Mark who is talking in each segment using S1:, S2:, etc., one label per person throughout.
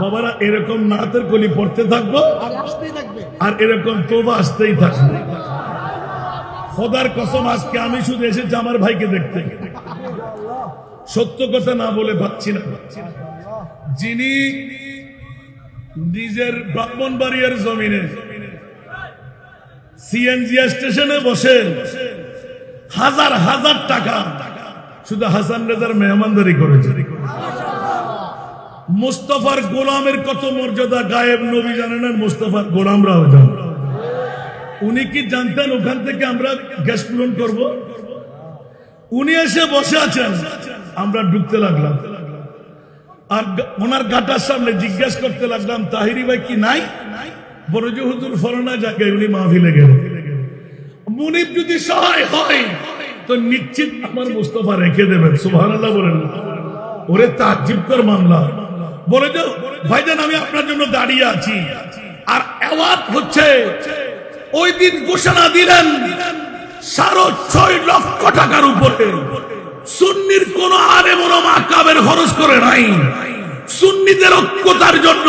S1: বাবারা এরকম নাতের কলি পড়তে থাকব
S2: আর
S1: এরকম তোবা আসতেই থাকবে। খোদার কসম আজকে আমি শুধু এসেছি আমার ভাইকে দেখতে। সত্য কথা না বলে পাচ্ছি না। যিনি নিজের ব্রাহ্মণবাড়িয়ার জমিনে সিএনজি স্টেশনে বসে হাজার হাজার টাকা শুধু হাসান রেজার মেহমানদারি করেছে। মুস্তফার গোলামের কত মর্যাদা গায়েব নবী জানেন আর মুস্তফার গোলামরাও জানেন। উনি কি জানতেন ওখান থেকে আমরা গ্যাস পূরণ করব? উনি এসে বসে আছেন। আমরা ঢুকতে লাগলাম। আর ওনার গাটার সামনে জিজ্ঞেস করতে লাগলাম, তাহিরি ভাই কি নাই? বড় যে, হুজুর ফরনা যাকে উনি মাহফিলে গেলেন। মুনিব যদি সহায় হয়, তো নিশ্চিত আমার মুস্তফা রেখে দেবেন। সুবহানাল্লাহ বলেন। ওরে তাজ্জিবকর মামলা। বলে যে ভাইজান আমি আপনার জন্য দাঁড়িয়ে আছি আর অ্যাওয়ার্ড হচ্ছে ওই দিন ঘোষণা দিলেন সাড়ে ছয় লক্ষ টাকার উপরে সুন্নির কোন আরে বড় মাকাবের খরচ করে নাই সুন্নিদের ঐক্যতার জন্য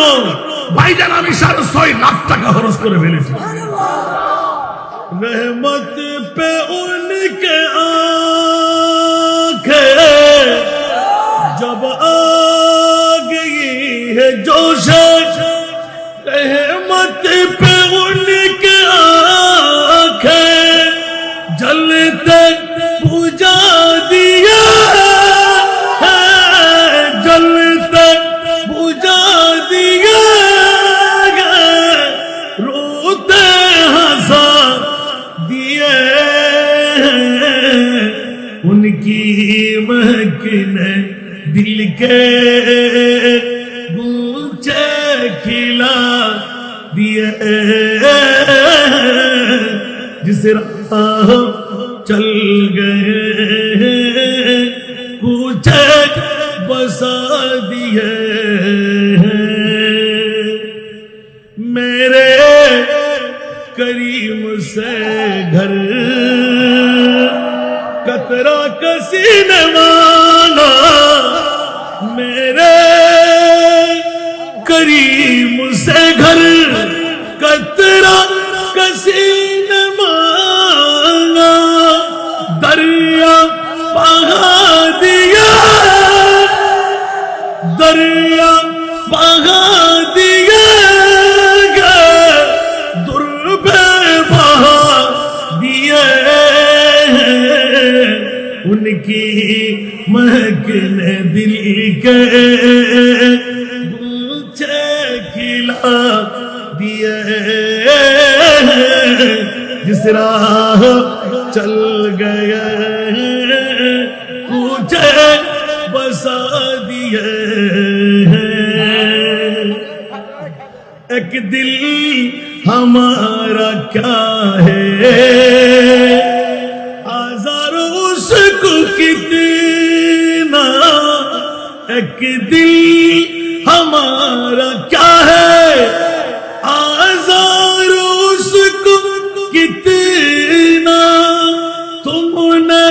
S1: ভাইজান আমি সাড়ে ছয় লাখ টাকা খরচ করে ফেলেছি रहमत पे उनके आंखें जब आ गई है روشن رحمت پہ ان کے پوجا دیا جل تک پوجا دیا روتے ہنسا دیے ان کی مہک نے دل کے ملا دیے جس راہ چل گئے کچھ بسا دیے۔ میرے کریم سے گھر کترا کسی نے مانا۔ میرے دریا بہا دیا دربے ان کی مہکل دل کے گلچے کھلا دیا جس راہ چل گئے پوچھے بسا دیے एक दिल हमारा क्या है आजार उसको कितना एक दिल हमारा क्या है आजार उसको कितना तुमने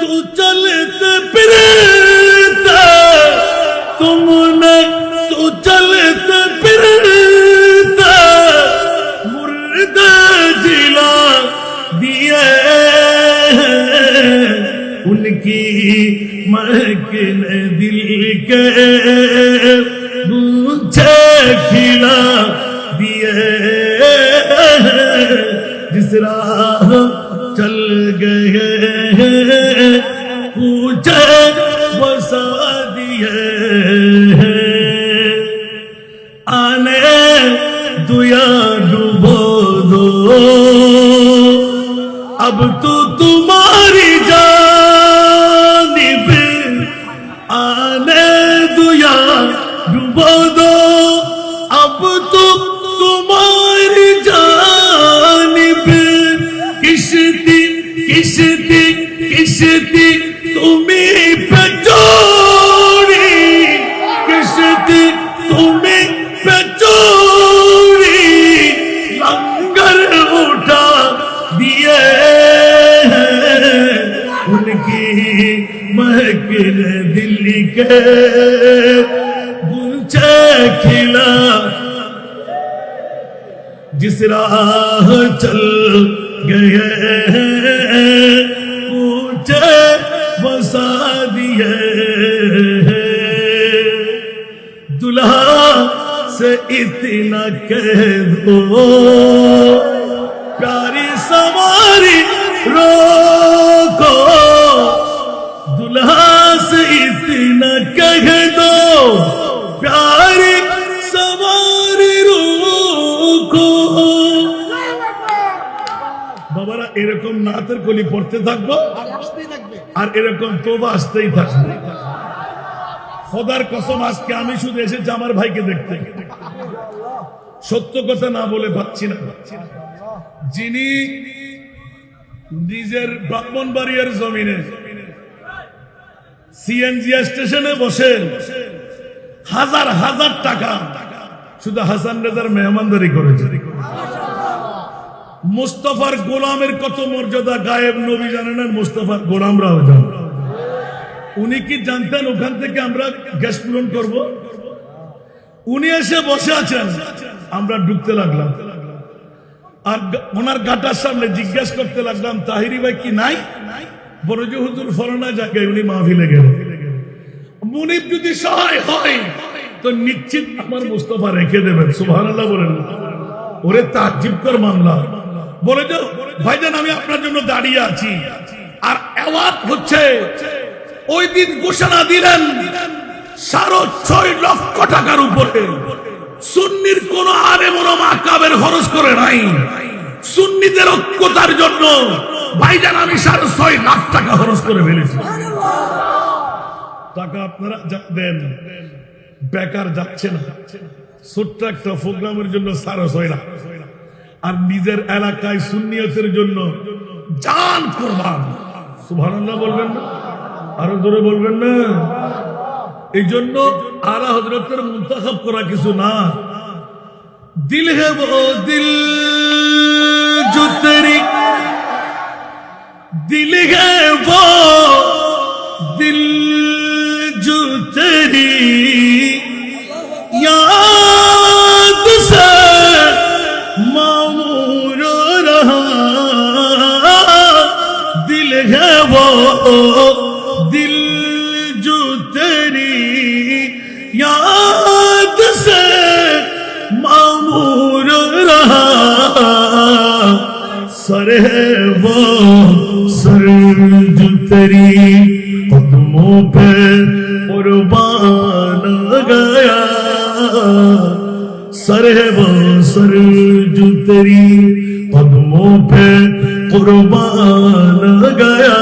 S1: तू चलते फिरते مہکن دل کے مجھے کھلا دیے جس راہ چل گئے پوچھے بسا دیے آنے دیا ڈبو دو اب تو تمہارا کشتی کشتی تمہیں پچوڑی کشتی تمہیں پچوڑی لنگر اٹھا دیے ان کی مہکل دلی کے گنچے کھلا۔ جس راہ چل گئے ہیں۔ مجھے بسا دیے۔ دلہا سے اتنا کہہ دو۔ پیاری سواری، روکو۔ دلہا سے اتنا کہہ دو۔ پیار নাতের কলি পড়তে থাকব।
S2: আর
S1: এরকম তোবা আসতেই থাকবে। খোদার কসম আজকে আমি শুধু এসেছি আমার ভাইকে দেখতে। সত্য কথা না বলে পাচ্ছি না। যিনি নিজের ব্রাহ্মণবাড়িয়ার জমিনে সিএনজি স্টেশনে বসে হাজার হাজার টাকা শুধু হাসান রেজার মেহমানদারি করেছে। মুস্তফার গোলামের কত মর্যাদা গায়েব নবী জানেন আর মুস্তফার গোলামরাও জানেন উনি কি জানতেন ওখান থেকে আমরা গ্যাস পূরণ করব? উনি এসে বসে আছেন। আমরা ঢুকতে লাগলাম। আর ওনার গাটার সামনে জিজ্ঞেস করতে লাগলাম, তাহিরি ভাই কি নাই? বড় যে, হুজুর ফরনা জায়গায় উনি মাহফিলে গেলেন। মুনিব যদি সহায় হয়, তো নিশ্চিত আমার মুস্তফা রেখে দেবেন। সুবহান আল্লাহ বলেন। ওরে তাজিবকর মামলা। বলে যে ভাইজান, আমি আপনার জন্য দাঁড়িয়ে আছি। আর অ্যাওয়ার্ড হচ্ছে, ওই দিন ঘোষণা দিলেন, সাড়ে ছয় লক্ষ টাকার উপরে। সুন্নির কোন আরে বড় মাকাবের খরচ করে নাই। সুন্নিদের ঐক্যতার জন্য ভাইজান, আমি সাড়ে ছয় লাখ টাকা খরচ করে ফেলেছি। টাকা আপনারা দেন, বেকার যাচ্ছে না। ছোট্ট একটা প্রোগ্রামের জন্য সাড়ে ছয় লাখ। আর নিজের এলাকায় সুন্নিয়তের জন্য জান কোরবান। সুভানন্দা বলবেন না? আরও ধরে বলবেন না? এই জন্য আলা হজরতের মুন্তাখাব করা কিছু না। দিল হে দিল জুতেরি দিল হে ব तेरी कदमों पे कुर्बान गया सर है वो सर जो तेरी कदमों पे कुर्बान गया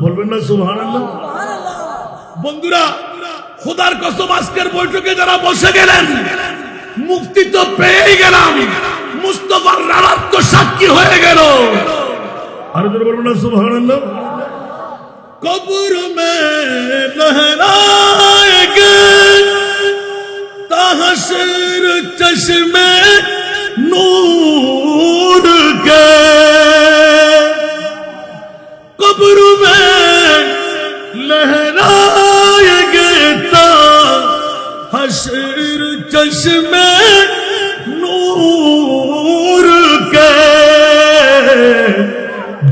S1: বলবেন না সুবহানাল্লাহ বন্ধুরা খোদার কসম আজকের বৈঠকে যারা বসে গেলেন মুক্তি তো পেয়ে গেলাম মুস্তফার রানার তো সাক্ষী হয়ে গেল আরও জোরে বলবেন না, সুবহানাল্লাহ। কবর মে লহরায়েগে তাহসির চশমে নূর কে কবর মে লহরায়েগে তাহসির চশমে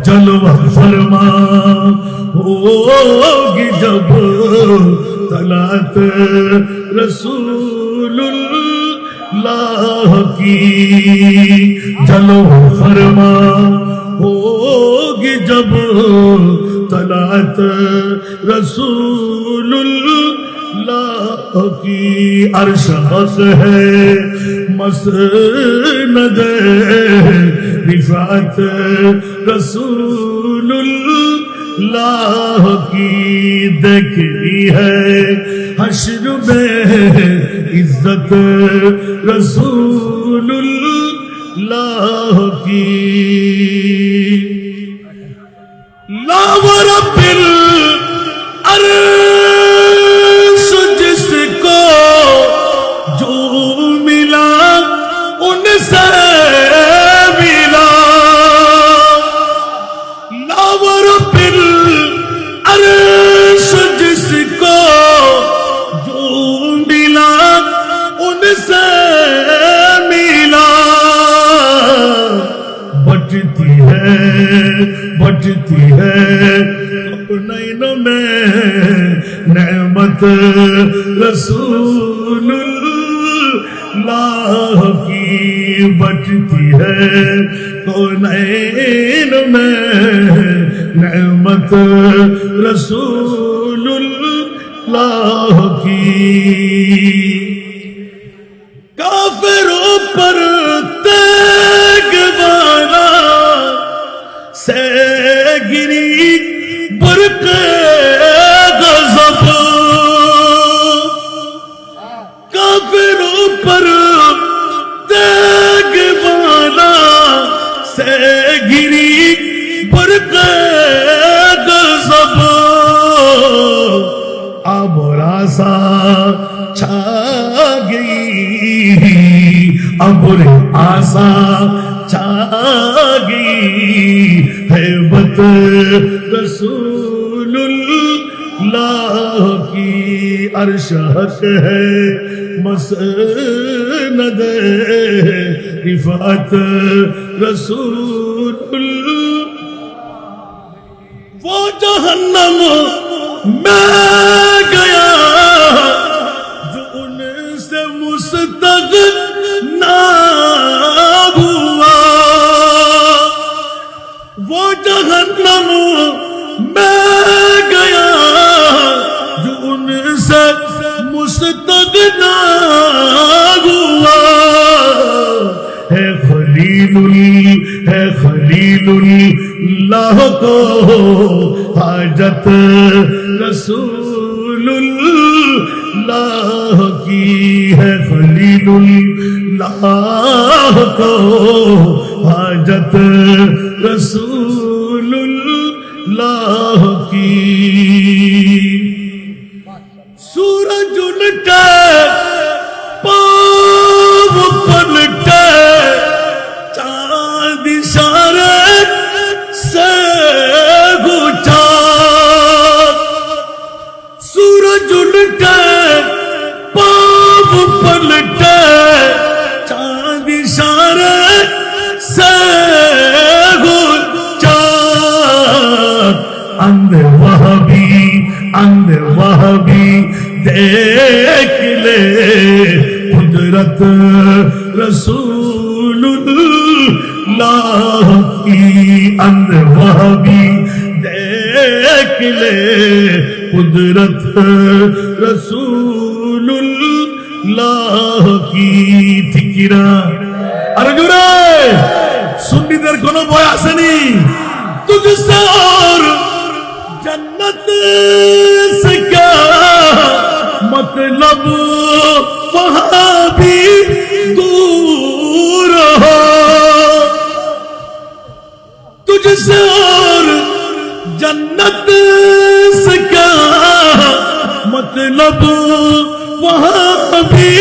S1: जलवा फरमा होगी जब तलात रसूलुल्लाह की जलो फरमा होगी जब तलात रसूलुल्लाह اللہ کی ارشد ہے مسند رفعت رسول اللہ کی دیکھتی ہے حشر میں عزت رسول اللہ کی لا رب الارض بجتی ہے اپنین میں نعمت رسول اللہ کی بجتی ہے۔ کونین میں نعمت رسول اللہ کی؟ کافروں پر अब रे आशा छा गई है बत रसूलुल्लाह की अर्श हक है मसनद रिफात रसूलुल्लाह वो जहन्नम में ہے خلیل ہے خلیل اللہ کو حاجت رسول اللہ کی ہے خلیل اللہ کو حاجت رسول اللہ अंध वह भी देख ले कुदरत रसूलुल्लाह की अंध वह भी देख ले कुदरत রসুল্লাহ কি ঠিকিরা আরে জোরে সুন্নিদের কোনো ভয় আসেনি তুঝসে और مطلب وہاں بھی دور تجھ سے اور جنت سے کیا مطلب؟ وہاں بھی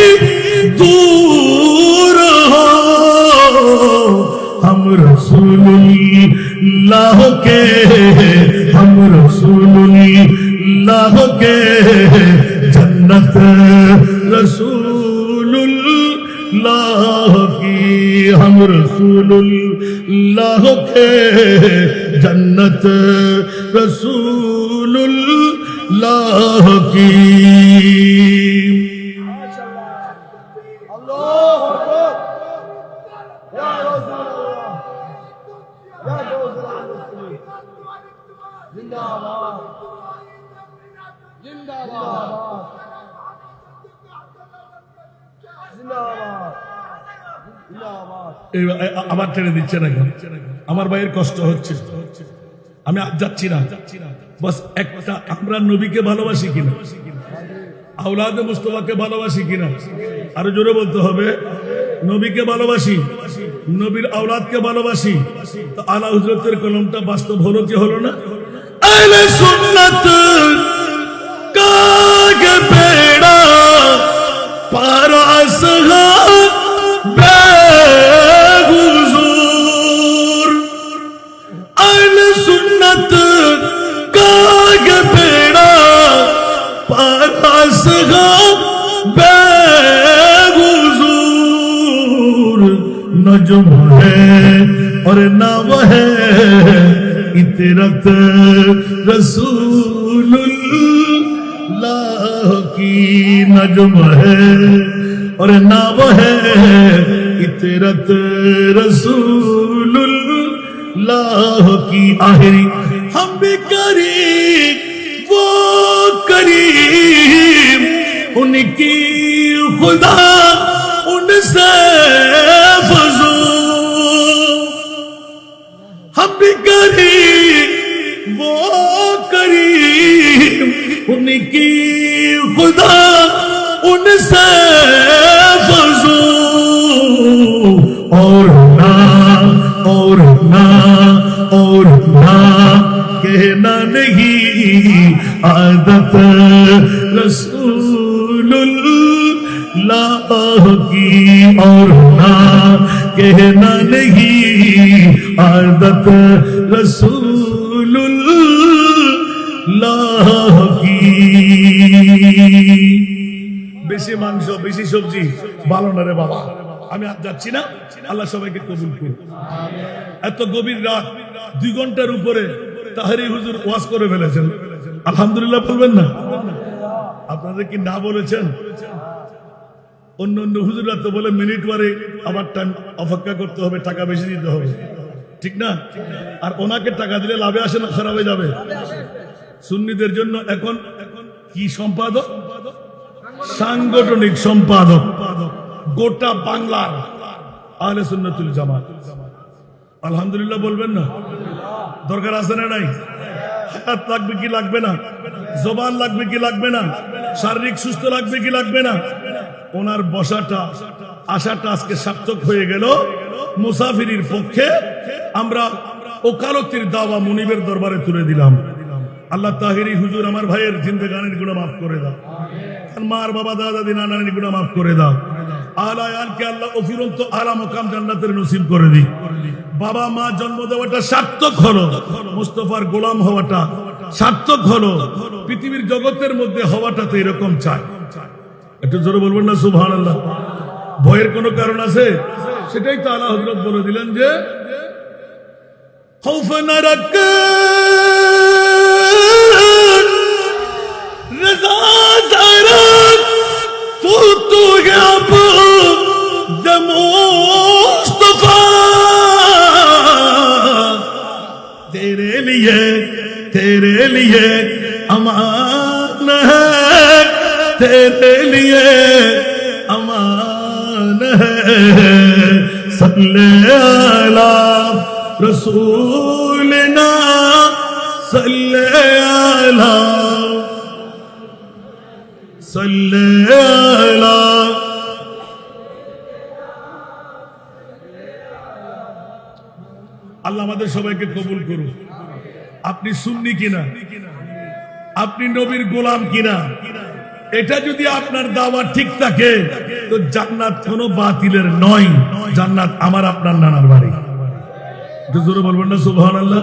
S1: دور ہو ہم رسول اللہ کے، ہم رسول اللہ کے۔ جنت رسول اللہ کی، ہم رسول
S2: اللہ کے جنت رسول اللہ۔ کی زندہ باد۔ زندہ باد۔
S1: আমার টেনে দিচ্ছে না আমার ভাইয়ের কষ্ট হচ্ছে। আমি যাচ্ছি না। বস, একটা আমরা নবীকে ভালোবাসি কিনা? আউলাদে মুস্তফাকে ভালোবাসি কিনা? আরও জোরে বলতে হবে। নবীকে ভালোবাসি, নবীর আওলাদকে ভালোবাসি। তো আলা হজরতের কলমটা বাস্তব হলো কি হলো না? আলে সুন্নাত কাগ বেড়া? পারা পারাস বেগুজুর আহলে সুন্নাত কাগ বেড়া पास बेगुजूर नजम है और नाम है इतरत रसूलुल्लाह की नजम है اور نام وہ ہے اطرت رسول اللہ کی آہری ہم بھی کریم وہ کریم ان کی خدا، ان سے ہم بھی وہ ان کی خدا، ان سے नहीं आदत रसूलुल्लाह की और ना कहना नहीं आदत রসুল্লাহ কি বেশি মাংস বেশি সবজি ভালো না রে বাবা আমি আর যাচ্ছি না আল্লাহ সবাইকে কবুল করুন এত গভীর রাত দুই ঘন্টার উপরে তাহারি হুজুর ওয়াজ করে ফেলেছেন। আলহামদুলিল্লাহ বলবেন না? আপনাদের কি না বলেছেন? অন্য অন্য হুজুরা তো বলে মিনিট ওয়ারে আবার টাইম অপেক্ষা করতে হবে, টাকা বেশি দিতে হবে। ঠিক না? আর ওনাকে টাকা দিলে লাভে আসে না, খারাপে যাবে। সুন্নিদের জন্য এখন কি সম্পাদক? সাংগঠনিক সম্পাদক। গোটা বাংলার আহলে সুন্নাতুল জামাত। আলহামদুলিল্লাহ বলবেন না? দরকার আছে না নাই? হায়াত লাগবে কি লাগবে না? জবান লাগবে কি লাগবে না? শারীরিক সুস্থ লাগবে কি লাগবে না? ওনার বসাটা আশাটা আজকে সার্থক হয়ে গেল। মুসাফিরির পক্ষে আমরা ওকালতির দাওয়া মুনিবের দরবারে তুলে দিলাম। আল্লাহ তাহিরি হুজুর আমার ভাইয়ের জিন্দগানেরগুলো মাফ করে দাও। মার বাবা দাদা দিন নানিরগুলো মাফ করে দাও। আলায়ানকে আল্লাহ অফিরন্ত আলা মোকাম জান্নাতের নসিব করে দিই বাবা মা জন্ম দেওয়াটা সার্থক হলো। মুস্তফার গোলাম হওয়াটা সার্থক হলো। পৃথিবীর জগতের মধ্যে হওয়াটা তো এরকম চাই। একটু জোরে বলবেন না সুভান ভয়ের কোনো কারণ আছে? সেটাই তো আল্লাহ হজরত বলে দিলেন যে রেজা তু তো গেল लिए तेरे लिए अमान है तेरे लिए अमान है सल्ले आला रसूलना सल्ले आला सल्ले आला আল্লাহ আমাদের সবাইকে কবুল করুন আপনি সুন্নি কিনা? আপনি নবীর গোলাম কিনা? এটা যদি আপনার দাওয়া ঠিক থাকে, তো জান্নাত কোনো বাতিলের নয়। জান্নাত আমার, আপনার নানার বাড়ি। জোরে বলবেন না সুবহান আল্লাহ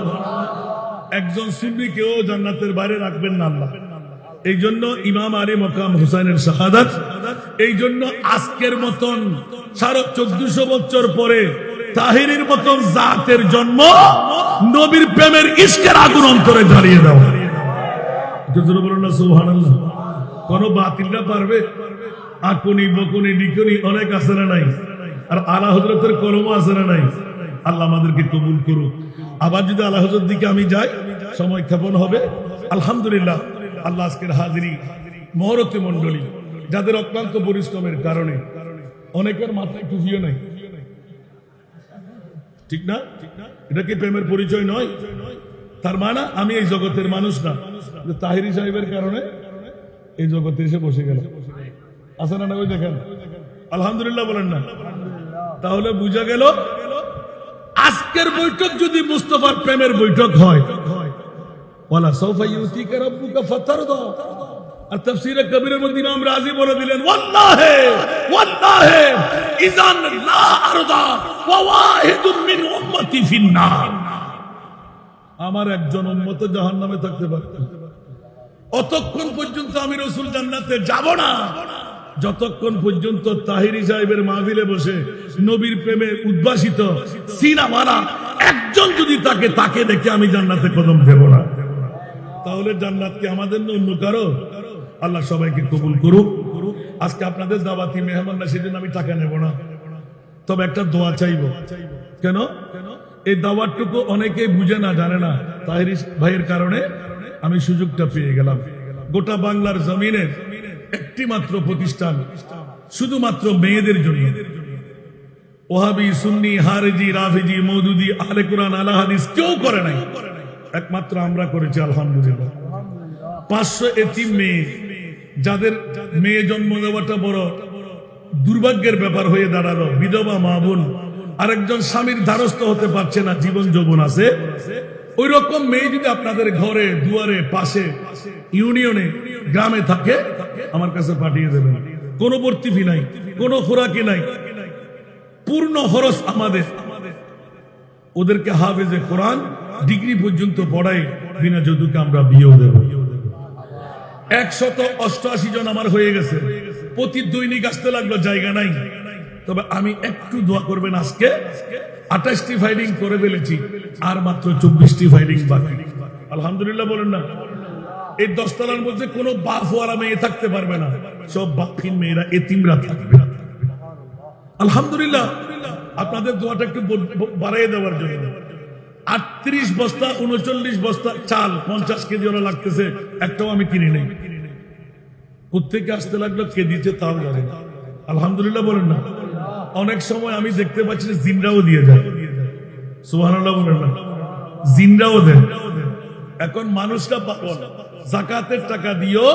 S1: একজন সুন্নি কেউ জান্নাতের বাইরে রাখবেন না আল্লাহ। এই জন্য ইমাম আলী মকাম হুসাইনের শাহাদাত। এই জন্য আজকের মতন সাড়ে চোদ্দশো বছর পরে তাহিরের মতন জাতের জন্ম নবীর প্রেমের ইস্কের আগুন অন্তরে জ্বালিয়ে দাও বলুন না কোন পারবে। আকুনি বকুনি ডিকুনি অনেক আছে না নাই? আর আলা হজরতের কলমও আছে না নাই? আল্লাহ আমাদেরকে কবুল করুক। আবার যদি আল্লাহ হজরত দিকে আমি যাই, সময় ক্ষেপণ হবে। আলহামদুলিল্লাহ, আল্লাহ আজকের হাজিরি মহরতে মন্ডলী যাদের অক্লান্ত পরিশ্রমের কারণে। অনেকের মাথায় টুপিও নাই। ঠিক না? এটা কি প্রেমের পরিচয় নয়? তার মানে আমি এই জগতের মানুষ না। তাহিরি সাহেবের কারণে এই জগতে এসে বসে গেল। আছে না ওই দেখেন। আলহামদুলিল্লাহ বলেন না। তাহলে বুঝা গেল, আজকের বৈঠক যদি মুস্তফার প্রেমের বৈঠক হয় ওয়ালা সৌফা ইউতিকা রাব্বুকা ফাতারদা। আর তাফসীরে কবিরের মধ্যে ইমাম রাজি বলে দিলেন, ওয়াল্লাহে ওয়াল্লাহে লা আরদা ওয়াহিদুম মিন উম্মতি ফিন্নার। আমার একজন উম্মত জাহান্নামে থাকতে পারতেন অতক্ষণ পর্যন্ত আমি রসুল জান্নাতে যাব না। যতক্ষণ পর্যন্ত তাহিরি সাহেবের মাহফিলে বসে নবীর প্রেমে উদ্ভাসিত সিনামারা একজন যদি তাকে তাকে দেখে আমি জান্নাতে কদম দেব না। তাহলে জান্নাত কি আমাদের অন্য কারও? আল্লাহ সবাইকে কবুল করুক। আজকে আপনাদের দাওয়াতি মেহমান না সেদিন আমি টাকা নেব না। তবে একটা দোয়া চাইব। কেন? এই দাওয়াতটুকু অনেকে বুঝে না, জানে না। তাহির ভাইয়ের কারণে আমি সুযোগটা পেয়ে গেলাম। গোটা বাংলার জমিনে একটি মাত্র প্রতিষ্ঠান, শুধুমাত্র মেয়েদের জন্য। ওহাবি, সুন্নি, হারেজি, রাফেজি মৌদুদি আলে কোরআন আলা হাদিস কেউ করে নাই। একমাত্র আমরা করেছি, আলহামদুলিল্লাহ। পাঁচশো এতিম মেয়ে। যাদের মেয়ে জন্ম দেওয়াটা বড় দুর্ভাগ্যের ব্যাপার হয়ে দাঁড়াল, বিধবা মা বোন। আরেকজন স্বামীর ধারস্থ হতে পারছে না, জীবন যৌবন আছে। ওই রকম মেয়ে যদি আপনাদের ঘরে, দুয়ারে, পাশে, ইউনিয়নে, গ্রামে থাকে, আমার কাছে পাঠিয়ে দেবেন। কোনো ভর্তি ফি নাই, কোনো খোরাকি নাই। পূর্ণ খরচ আমাদের। ওদেরকে হাফেজে কোরআন ডিগ্রি পর্যন্ত পড়াই, বিনা যদুকে আমরা বিয়েও দেব। একশত অষ্টআশি জন আমার হয়ে গেছে। প্রতি দৈনিক আসতে লাগল, জায়গা নাই। তবে আমি একটু দোয়া করবেন আজকে। আঠাশটি করে ফেলেছি, আর মাত্র চব্বিশটি বাকি। আলহামদুলিল্লাহ বলেন না। এই দশতলার মধ্যে কোনো বাফওয়ালা মেয়ে থাকতে পারবে না। সব বাফিন মেয়েরা এতিমরা থাকবে। আলহামদুলিল্লাহ। আপনাদের দোয়াটা একটু ব- ব- বাড়াইয়ে দেওয়ার জন্য। আটত্রিশ বস্তা, উনচল্লিশ বস্তা চাল, পঞ্চাশ কেজি ওরা লাগতেছে, একটাও আমি কিনি নেই। কোথেকে আসতে লাগল কে তাও জানে না। আলহামদুলিল্লাহ বলেন না। অনেক সময় আমি দেখতে পাচ্ছি জিনরাও দিয়ে যায়। সুবহানাল্লাহ বলেন না। জিনরাও দেন। এখন মানুষটা পাগল। জাকাতের টাকা দিও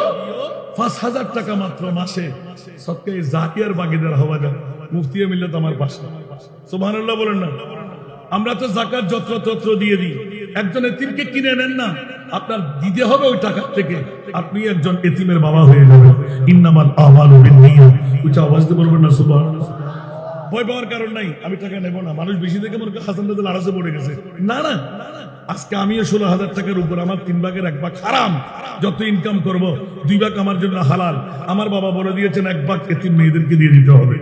S1: পাঁচ হাজার টাকা মাত্র মাসে। সবকে জাকিয়ার বাগিদার হওয়া যায়। মুফতি মিল্লত আমার পাশে। সুবহানাল্লাহ বলেন না। আমরা তো জাকাত যত্র তত্র দিয়ে দিই। একজন এতিমকে কিনে নেন না। আপনার দিতে হবে ওই টাকা থেকে। আপনি একজন এতিমের বাবা হয়ে যাবেন। বিন্নিয়াত। উচ্চ আওয়াজ দিয়ে বলবেন না, সুবহানাল্লাহ। ভয় পাওয়ার কারণ নাই। আমি টাকা না। মানুষ বেশি দেখে মনে হাসান লাড়াসে পড়ে গেছে। না না। আজকে আমিও ষোলো হাজার টাকার উপর আমার তিন ভাগের এক ভাগ হারাম। যত ইনকাম করব, দুই ভাগ আমার জন্য হালাল। আমার বাবা বলে দিয়েছেন, এক ভাগ এতিম মেয়েদেরকে দিয়ে দিতে হবে।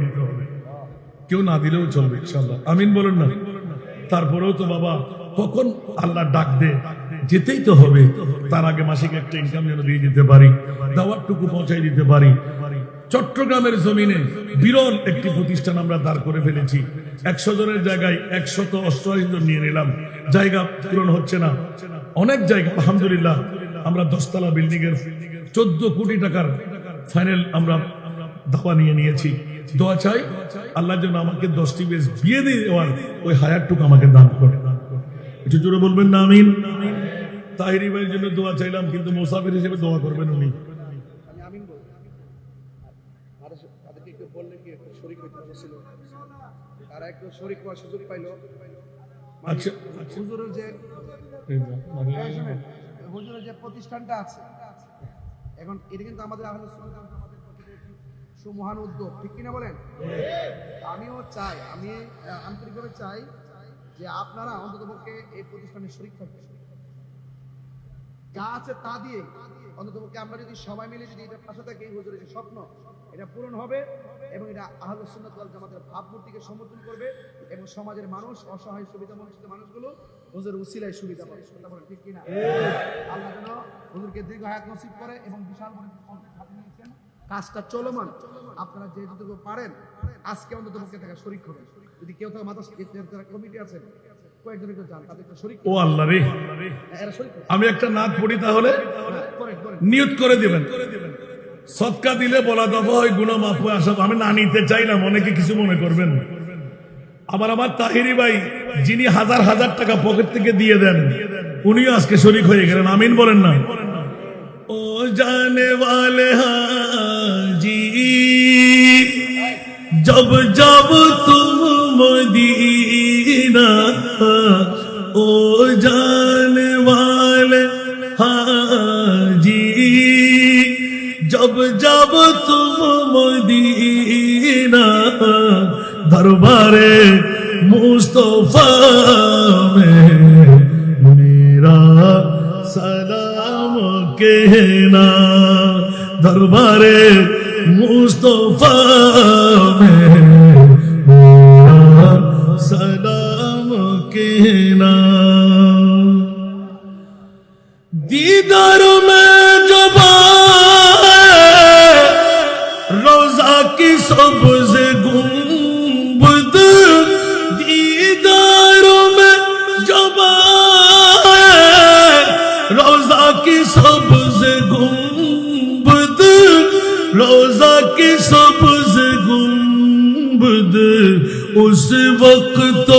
S1: কেউ না দিলেও চলবে ইনশাল্লাহ আমিন বলেন না। তারপরেও তো বাবা, কখন আল্লাহ ডাক দে যেতেই তো হবে। তার আগে মাসিক একটা ইনকাম যেন দিয়ে দিতে পারি, দাওয়াতটুকু পৌঁছাই দিতে পারি। চট্টগ্রামের জমিনে বিরল একটি প্রতিষ্ঠান আমরা দাঁড় করে ফেলেছি। একশো জনের জায়গায় একশত অষ্টআশি জন নিয়ে নিলাম। জায়গা পূরণ হচ্ছে না। অনেক জায়গা, আলহামদুলিল্লাহ, আমরা দশতলা বিল্ডিং এর চোদ্দ কোটি টাকার ফাইনাল আমরা দাওয়া নিয়ে নিয়েছি। দোয়া চাই, আল্লাহ যেন আমাকে দশটি বেশ বিয়ে দিয়ে দেওয়ার ওই হায়ারটুকু আমাকে দান করে। একটু জোরে বলবেন না, আমিন? তাহিরি ভাইয়ের জন্য দোয়া চাইলাম, কিন্তু মোসাফির হিসেবে দোয়া করবেন উনি।
S2: মানে
S1: আচ্ছা।
S2: হুজুরের যে প্রতিষ্ঠানটা আছে, এখন এটা কিন্তু আমাদের সুন্নাত ওয়াল জামাতের পক্ষ থেকে একটি সুমহান উদ্যোগ ঠিক কিনা বলেন? আমিও চাই আমি আন্তরিকভাবে চাই যে আপনারা অন্ততপক্ষে এই প্রতিষ্ঠানে শরিক থাকবেন। যা আছে তা দিয়ে অন্ততপক্ষে আমরা যদি সবাই মিলে যদি এটা পাশে থাকি হুজুরের যে স্বপ্ন এটা পূরণ হবে এবং এটা আহলে সুন্নাত ওয়াল জামাতের ভাবমূর্তিকে সমর্থন করবে এবং সমাজের মানুষ অসহায় সুবিধা বঞ্চিত মানুষগুলো হুজুর উসিলায় সুবিধা পাবে। কথা বলেন ঠিক কিনা? আল্লাহ যেন হুজুরকে দীর্ঘ হায়াত নসিব করে এবং বিশাল সম্পদ হাতে নিয়েছেন। কাজটা চলমান। আপনারা যেটুকু পারেন আজকে অন্তত পক্ষে থাকা শরিক হবেন যদি কেউ থাকে মাথা কমিটি আছেন
S1: ও রে।
S2: হ্যাঁ,
S1: আমি একটা নাচ পড়ি তাহলে
S2: হ্যাঁ,
S1: নিয়ত করে দিবেন। সৎকা দিলে বলা দফা হয় গুণা মাফ হয় আসব আমি না নিতে চাই না অনেকে কিছু মনে করবেন। আবার আমার তাহিরি ভাই যিনি হাজার হাজার টাকা পকেট থেকে দিয়ে দেন উনিও আজকে শরিক হয়ে গেলেন। আমিন বলেন না। ও জানে হ্যাঁ जब जब तुम मदीना ओ जाने वाले हाजी जब जब तुम मदीना दरबारे मुस्तफा में मेरा सलाम कहना दरबारे মুস্তফা সালাম কেনা দিদারো روزہ کی سبز گنبد اس وقت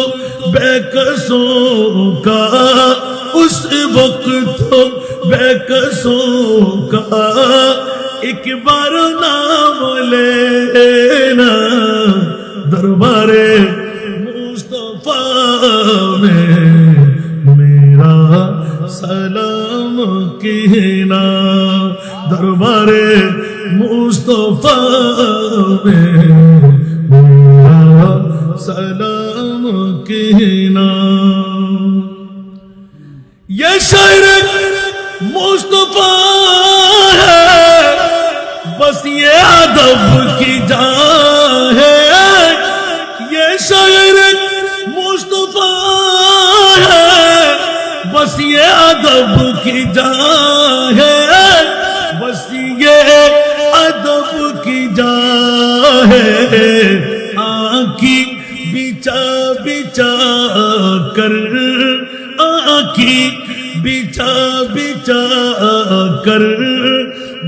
S1: بیکسوں کا اس وقت بیکسوں کا ایک بار نام لینا دربار مصطفیٰ میں میرا سلام کہنا دربار कहना दरबारे मुस्तफा में मेरा सलाम कहना ये शहर मुस्तफा है बस ये अदब की जान है ये शहर मुस्तफा है बस ये अदब की जान آنکھی بچا بچا کر آنکھی بچا بچا کر۔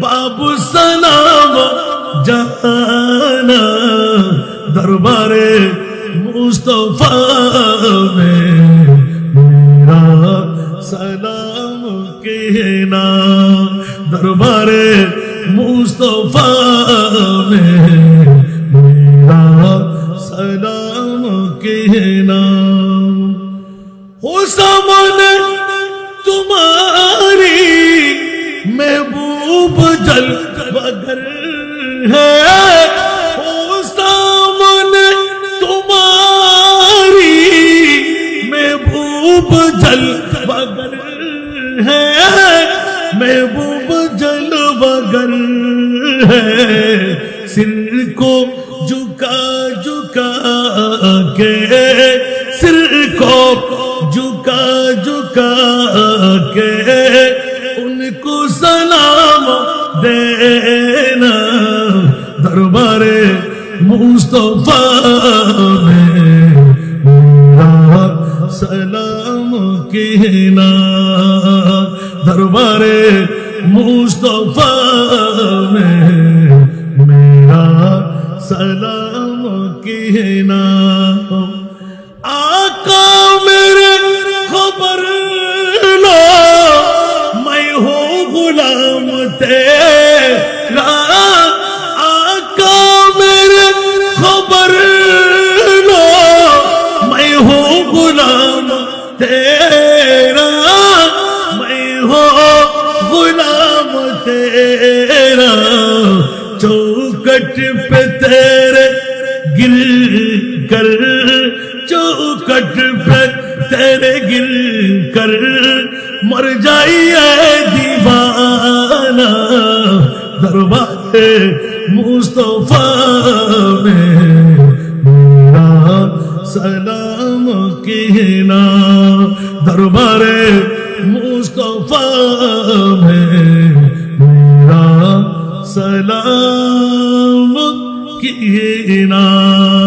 S1: باب سلام جانا دربار مصطفیٰ میں۔ میرا سلام کہنا دربارے है हो सामने तुम्हारी महबूब जल बगर है महबूब जल बगर है सिर को مصطفیٰ میں میرا سلام کہنا دربار مصطفیٰ میں میرا سلام کہنا آقا میرے خبر لا، میں ہوں غلام تیرے تیرا چوکٹ پہ تیرے گر کر، چوکٹ پہ تیرے گر کر۔ مر جائیے دیوانا دروازے مصطفیٰ میں۔ میرا سلام کہنا دربار مصطفیٰ سلام کی نام